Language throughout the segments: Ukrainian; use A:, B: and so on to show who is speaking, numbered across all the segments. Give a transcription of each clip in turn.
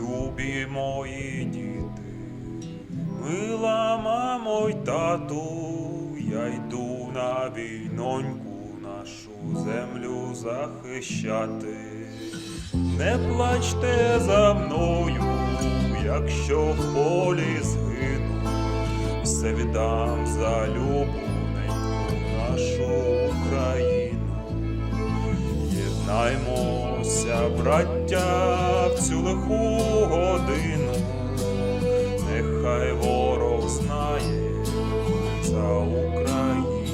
A: любі мої діти, мила мамо й тату, я йду на війноньку нашу землю захищати. Не плачте за мною, якщо в полі згину, все віддам за любоненьку нашу Україну. Браття, в цю лиху годину, нехай ворог знає за Україну.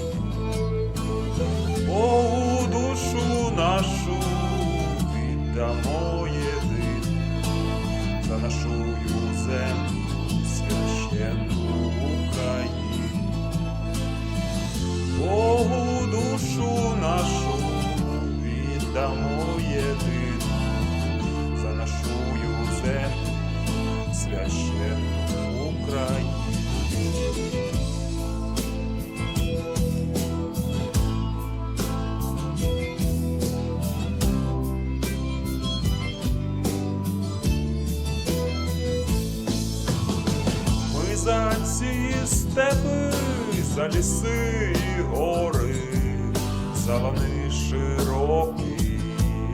A: Богу душу нашу віддамо єдину за нашу землю священну Україну. За ці степи, за ліси і гори, за лани широкі,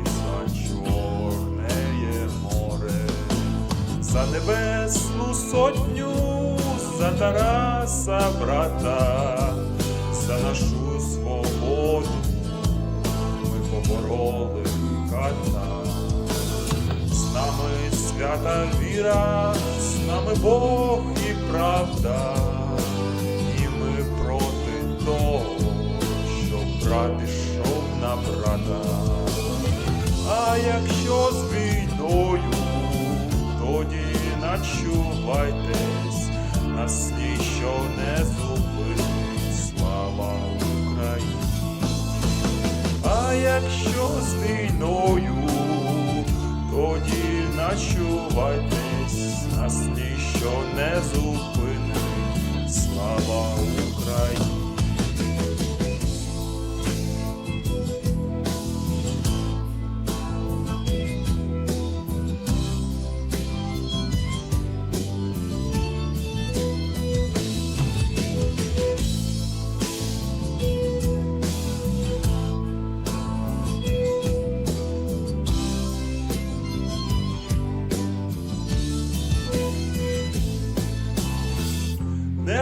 A: за чорне море, за небесну сотню, за Тараса брата, за нашу свободу свята віра, з нами Бог і правда, і ми проти того, щоб брат ішов на брата. А якщо з війною, тоді начувайтесь, нас ніщо не зупинить, слава Україні. А якщо з війною, тоді начувайтесь, нас ніщо не зупинить, слава Україні.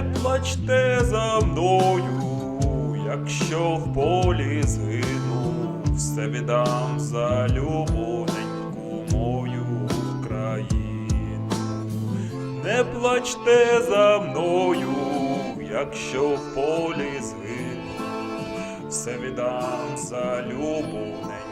A: Не плачте за мною, якщо в полі згину, все віддам за любоненьку мою Україну. Не плачте за мною, якщо в полі згину, все віддам за любоненьку.